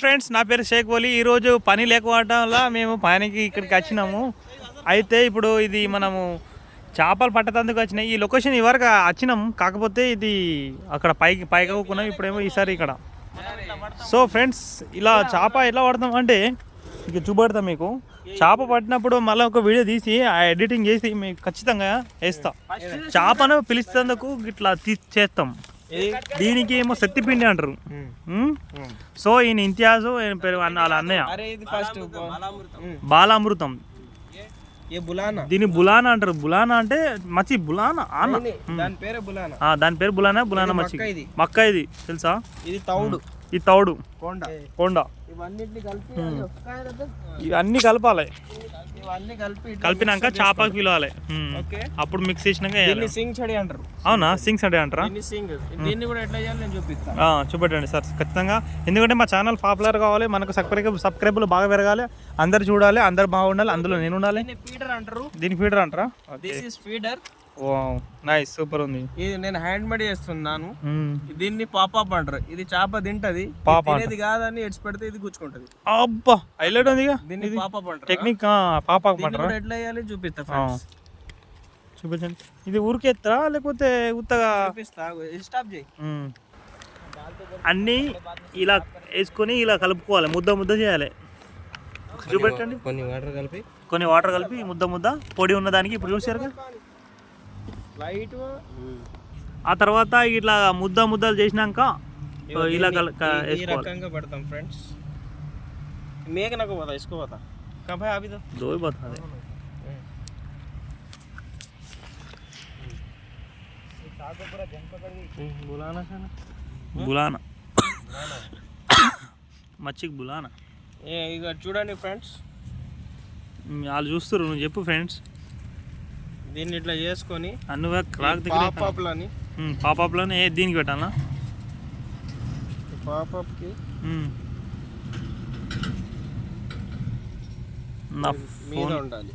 Friends నా పేరు షేక్ ఓలీ ఈరోజు పని లేకపోవడం వల్ల మేము పనికి ఇక్కడికి వచ్చినాము. అయితే ఇప్పుడు ఇది మనము చేపలు పట్టేందుకు వచ్చినాయి. ఈ లొకేషన్ ఇవరకు వచ్చినాం. కాకపోతే ఇది అక్కడ పైకి పైకి ఇప్పుడేమో ఈసారి ఇక్కడ. సో ఫ్రెండ్స్ ఇలా చేప ఎలా పడతాం అంటే ఇక చూపెడతాం మీకు. చేప పట్టినప్పుడు మళ్ళీ ఒక వీడియో తీసి ఆ ఎడిటింగ్ చేసి మీకు ఖచ్చితంగా వేస్తాం. చేపను పిలిచేందుకు ఇట్లా తీ చేస్తాం. దీనికి ఏమో శక్తిపిండి అంటారు? సో ఈయన ఇంతియాజు ఈయన పేరు అన్న వాళ్ళ అన్నయ్య. అరే ఇది ఫస్ట్ బాలామృతం. ఏ బులానా? దీని బులానా అంటారు. బులానా అంటే మచ్చి బులానా ఆన. దాని పేరే బులానా. ఆ, దాని పేరు బులానా బులానా మచ్చి. మక్క ఇది. తెలుసా? ఇది తౌడు. ఈ తౌడు. కొండ. కొండ. ఇవన్నిటిని కలిపి ఇవన్నీ కలపాలి. ఇవన్నీ కలిపి ఇట్లా కలిపినాక చేపకి పిలవాలి అప్పుడు మిక్స్ చేసినాక సింగ్ చెడి అంటారు. అవునా? సింగ్స్ అంటే అంటారా? దీన్ని సింగ్. దీన్ని కూడా ఎట్లా చేయాలి నేను చూపిస్తాను. చూపెట్టండి సార్. ఖచ్చితంగా. ఎందుకంటే మా ఛానల్ పాపులర్ కావాలి మనకు సబ్స్క్రైబ్ సబ్స్క్రైబర్లు బాగా పెరగాలి అందరు చూడాలి అందరు బాగుండాలి అందులో నేను ఉండాలి. ఫీడర్ అంటారు. దీని ఫీడర్ అంటారా? This is feeder nice super ఉంది. ఇది నేను హ్యాండ్ మేడ్ చేస్తున్నాను. దీన్ని పాపాప్ అంటారు. ఇది చేప తింటది. పాప తినేది కాదని ఎడ్స్ పెడితే ఇది గుచ్చుకుంటది. అబ్బా హైలైట్ ఉంది దీన్ని పాపాప్ అంటారు? టెక్నిక్ పాప దీన్ని అంటారా? ఎట్లా వేయాలి చూపిస్తా చూపించండి. ఇది ఊరికెత్తరా? లేకపోతే ఉత్తగా? చూపిస్తా స్టాప్ చేయి. అన్నీ ఇలా వేసుకొని ఇలా కలుపుకోవాలి. ముద్ద ముద్ద చేయాలి. చూపెట్టండి. కొన్ని వాటర్ కలిపి. కొన్ని వాటర్ కలిపి ముద్ద ముద్ద. పొడి ఉన్నదానికి ఇప్పుడు చూసారుగా? లైట్ ఆ తర్వాత ఇట్లా ముద్ద ముద్దలు చేసినాక ఇలా కల క- ఈ వేసుకోవాలి. రకంగా పెడతాం ఫ్రెండ్స్ మేక నాకు పోతా. ఇసుకోపోతా కబాయ్ ఆవిదో దోయి పోతుంది. బులానా. సార్ బులానా? మచ్చికి బులానా. ఏ ఇక చూడండి ఫ్రెండ్స్ మ్, వాళ్ళు చూస్తారు నువ్వు చెప్పు ఫ్రెండ్స్ దీన్ని ఇట్లా చేసుకొని అన్నువే క్రాక్ దగ్గర పాపాప్లని. పాపప్లోనే ఏ దీనికి పెట్టాలా? పాపాప్కి. నా ఫోన్ ఉండాలి.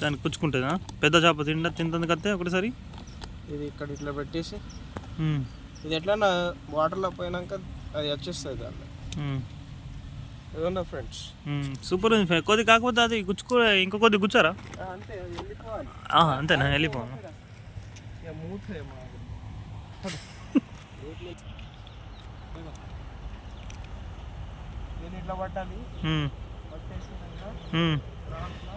దానికి పుచ్చుకుంటుందా పెద్ద చేప తిండ తింటుంది కత్తే ఒకటిసారి? ఇది ఇక్కడ ఇట్లా పెట్టేసి ఇది ఎట్లా వాటర్లో పోయినాక అది వచ్చేస్తుంది దాన్ని మ్, ఏమన్నా ఫ్రెండ్స్. సూపర్ ఉంది ఫ్రెండ్. కొద్ది కాకపోతే అది గుచ్చుకో ఇంకో కొద్ది గుచ్చారా? అంతే వెళ్ళిపోవాలి. అంతేనా? వెళ్ళిపోను ఇట్లా పట్టాలి. దాంట్లో